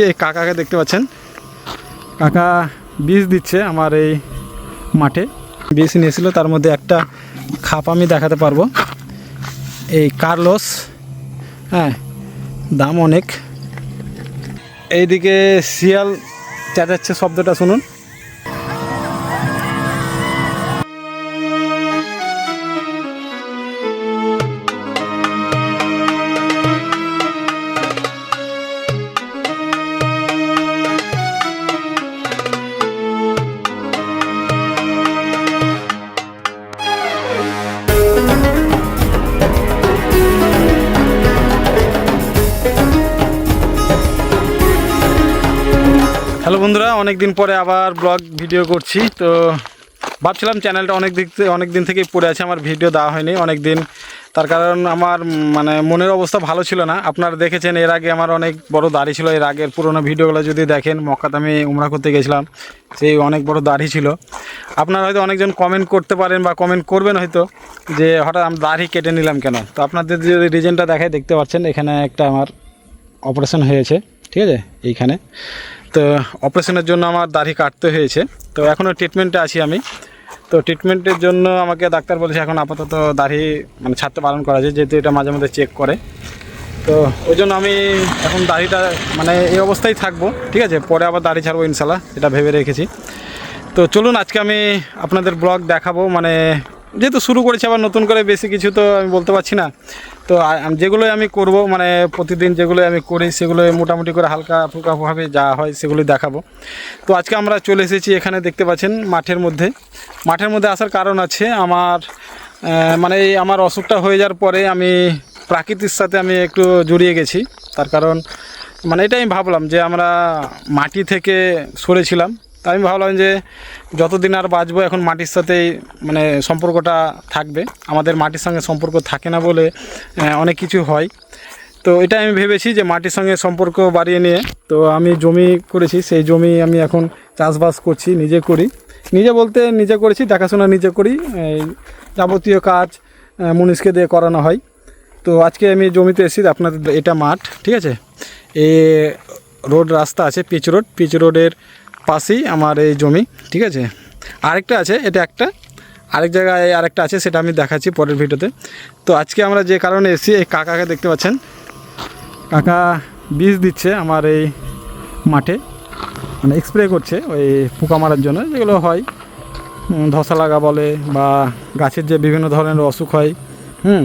এই কাকাকে দেখতে পাচ্ছেন। কাকা বীজ দিচ্ছে আমার এই মাঠে। বীজ নিয়েছিল, তার মধ্যে একটা খাপ আমি দেখাতে পারব। এই কার্লোস হ্যাঁ দাম অনেক। এইদিকে শিয়াল চেঁচাচ্ছে শব্দটা শুনুন। হ্যালো বন্ধুরা অনেক দিন পরে আবার ব্লগ ভিডিও করছি। তো ভাবছিলাম চ্যানেলটা অনেক দিক থেকে অনেক দিন থেকেই পড়ে আছে, আমার ভিডিও দেওয়া হয়নি অনেক দিন তার কারণ আমার মানে মনের অবস্থা ভালো ছিল না। আপনারা দেখেছেন, এর আগে আমার অনেক বড় দাড়ি ছিল। এর আগের পুরোনো ভিডিওগুলো যদি দেখেন, মক্কাতে আমি উমরা করতে গেছিলাম, সেই অনেক বড় দাড়ি ছিল। আপনারা হয়তো অনেকজন কমেন্ট করতে পারেন বা কমেন্ট করবেন হয়তো যে, হঠাৎ আমি দাড়ি কেটে নিলাম কেন? তো আপনাদের যে রিজনটা দেখায়, দেখতে পাচ্ছেন, এখানে একটা আমার অপারেশন হয়েছে। ঠিক আছে? এইখানে। তো অপারেশনের জন্য আমার দাড়ি কাটতে হয়েছে। তো এখনও ট্রিটমেন্টে আছি আমি। তো ট্রিটমেন্টের জন্য আমাকে ডাক্তার বলেছে এখন আপাতত দাড়ি মানে ছাড়তে পালন করা যায়, যেহেতু এটা মাঝে মাঝে চেক করে। তো ওই জন্য আমি এখন দাড়িটা মানে এই অবস্থায় থাকব, ঠিক আছে? পরে আবার দাড়ি ছাড়বো ইনশাল্লাহ এটা ভেবে রেখেছি। তো চলুন আজকে আমি আপনাদের ব্লগ দেখাবো মানে যেহেতু শুরু করেছি, আবার নতুন করে বেশি কিছু তো আমি বলতে পারছি না। তো যেগুলোই আমি করব মানে প্রতিদিন যেগুলো আমি করি সেগুলো মোটামুটি করে হালকা ফুলকাভাবে যা হয় সেগুলি দেখাবো। তো আজকে আমরা চলে এসেছি এখানে, দেখতে পাচ্ছেন মাঠের মধ্যে। মাঠের মধ্যে আসার কারণ আছে আমার মানে এই আমার অসুখটা হয়ে যাওয়ার পরে আমি প্রাকৃতির সাথে আমি একটু জড়িয়ে গেছি। তার কারণ মানে এটা আমি ভাবলাম যে আমরা মাটি থেকে সরেছিলাম। তা আমি ভাবলাম যে যতদিন আর বাঁচবো এখন মাটির সাথেই মানে সম্পর্কটা থাকবে। আমাদের মাটির সঙ্গে সম্পর্ক থাকে না বলে অনেক কিছু হয়। তো এটা আমি ভেবেছি যে মাটির সঙ্গে সম্পর্ক বাড়িয়ে নিয়ে তো আমি জমি করেছি সেই জমি আমি এখন চাষবাস করছি নিজে করি। নিজে বলতে নিজে করেছি দেখাশোনা নিজে করি যাবতীয় কাজ আহ, মুনিশকে দিয়ে করানো হয়। তো আজকে আমি জমিতে এসেছি আপনাদের এটা মাঠ ঠিক আছে? এ রোড রাস্তা আছে পিচ রোড। পিচ রোডের পাশেই আমার এই জমি, ঠিক আছে? আরেকটা আছে, এটা একটা। আরেক জায়গায় আরেকটা আছে, সেটা আমি দেখাচ্ছি পরের ভিডিওতে। তো আজকে আমরা যে কারণে এসেছি, এই কাকাকে দেখতে পাচ্ছেন। কাকা বীজ দিচ্ছে আমার এই মাঠে। মানে স্প্রে করছে ওই পোকা মারার জন্য, যেগুলো হয়। ধসা লাগা বলে বা গাছের যে বিভিন্ন ধরনের অসুখ হয়, হুম?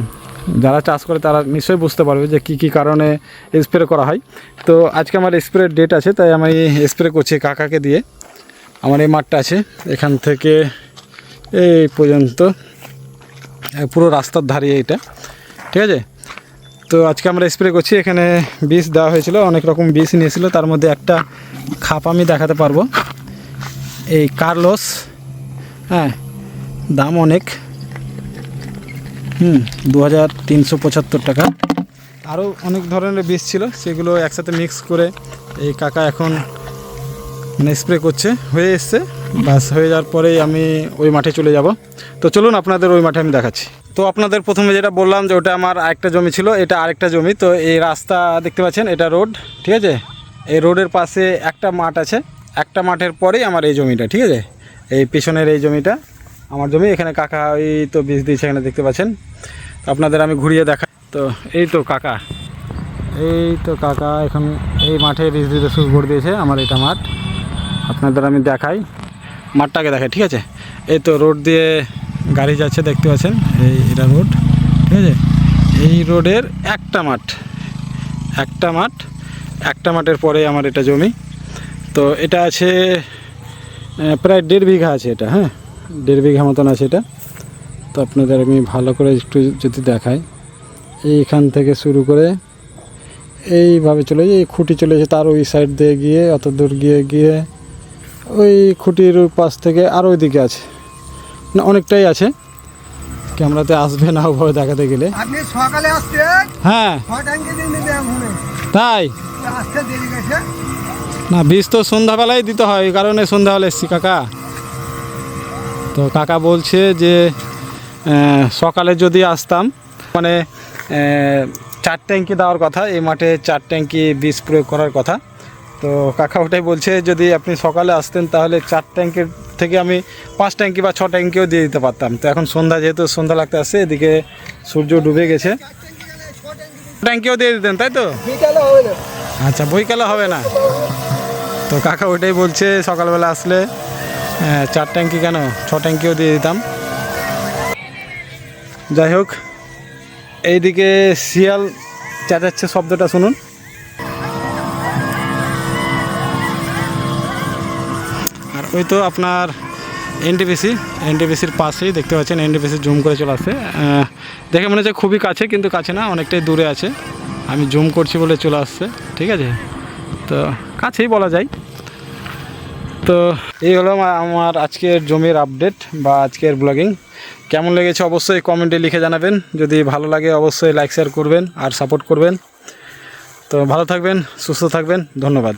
যারা চাষ করে তারা নিশ্চয়ই বুঝতে পারবে যে কী কী কারণে স্প্রে করা হয়। তো আজকে আমার স্প্রের ডেট আছে, তাই আমি স্প্রে করছি কাকাকে দিয়ে। আমার এই মাঠটা আছে, এখান থেকে এই পর্যন্ত। পুরো রাস্তার ধারে এইটা, ঠিক আছে? তো আজকে আমরা স্প্রে করছি, এখানে বিষ দেওয়া হয়েছিল, অনেক রকম বিষ নিয়েছিল, তার মধ্যে একটা খাপ আমি দেখাতে পারব। এই কার্লোস হ্যাঁ দাম অনেক। হুম দু হাজার তিনশো পঁচাত্তর টাকা। আরও অনেক ধরনের বীজ ছিল, সেগুলো একসাথে মিক্স করে এই কাকা এখন মানে স্প্রে করছে, হয়ে এসছে। বাস হয়ে যাওয়ার পরেই আমি ওই মাঠে চলে যাব। তো চলুন, আপনাদের ওই মাঠে আমি দেখাচ্ছি। তো আপনাদের প্রথমে যেটা বললাম যে ওটা আমার আরেকটা জমি ছিল, এটা আরেকটা জমি। তো এই রাস্তা দেখতে পাচ্ছেন, এটা রোড, ঠিক আছে? এই রোডের পাশে একটা মাঠ আছে, একটা মাঠের পরেই আমার এই জমিটা, ঠিক আছে? এই পেছনের এই জমিটা। আমার জমি, এখানে কাকা ওই তো বীজ দিয়েছে, এখানে দেখতে পাচ্ছেন। আপনাদের আমি ঘুরিয়ে দেখা তো এই তো কাকা। এই তো কাকা, এখন এই মাঠে বীজ দিতে শুরু করে দিয়েছে, আমার এটা মাঠ। আপনাদের আমি দেখাই। মাঠটাকে দেখাই, ঠিক আছে? এই তো রোড দিয়ে গাড়ি যাচ্ছে, দেখতে পাচ্ছেন? এই, এটা রোড, ঠিক আছে? এই রোডের একটা মাঠ একটা মাঠ, একটা মাঠের পরে আমার এটা জমি। তো এটা আছে প্রায় দেড় বিঘা আছে এটা হ্যাঁ? দেড় বিঘা মতন আছে এটা। তো আপনাদের আমি ভালো করে একটু যদি দেখাই। এইখান থেকে শুরু করে এইভাবে চলে যায় এই খুঁটি চলে যায় তার ওই সাইড দিয়ে গিয়ে অত দূর গিয়ে গিয়ে ওই খুঁটির পাশ থেকে আর ওই দিকে আছে। না অনেকটাই আছে। ক্যামেরাতে আসবে না ওভাবে দেখাতে গেলে। আপনি সকালে আসছেন হ্যাঁ। তাই? না বীজ তো সন্ধ্যাবেলায় দিতে হয় এই কারণে সন্ধ্যাবেলা এসছি কাকা। তো কাকা বলছে যে সকালে যদি আসতাম মানে চার ট্যাঙ্কি দেওয়ার কথা এই মাঠে চার ট্যাঙ্কি বীজ প্রয়োগ করার কথা। তো কাকা ওটাই বলছে যদি আপনি সকালে আসতেন তাহলে চার ট্যাঙ্কের থেকে আমি পাঁচ ট্যাঙ্কি বা ছ ট্যাঙ্কিও দিয়ে দিতে পারতাম। তো এখন সন্ধ্যা যেহেতু সন্ধ্যা লাগতে আসছে এদিকে সূর্য ডুবে গেছে। ট্যাঙ্কিও দিয়ে দিতেন তাই তো? আচ্ছা বইকালে হবে না। তো কাকা ওটাই বলছে সকালবেলা আসলে আহ, চার ট্যাঙ্কি কেন? ছ ট্যাঙ্কিও দিয়ে দিতাম। যাই হোক এইদিকে শিয়াল চেঁচাচ্ছে শব্দটা শুনুন। আর ওই তো আপনার এনটিপিসি এনটিপিসির পাশেই দেখতে পাচ্ছেন এনটিপিসি জুম করে চলে আসছে। দেখে মনে হচ্ছে খুবই কাছে কিন্তু কাছে না অনেকটাই দূরে আছে। আমি জুম করছি বলে চলে আসছে ঠিক আছে? তো কাছেই বলা যায়। তো এই হলো আমার আজকের জমির আপডেট বা আজকের ব্লগিং কেমন লেগেছে অবশ্যই কমেন্টে লিখে জানাবেন। যদি ভালো লাগে অবশ্যই লাইক শেয়ার করবেন আর সাপোর্ট করবেন। তো ভালো থাকবেন, সুস্থ থাকবেন। ধন্যবাদ।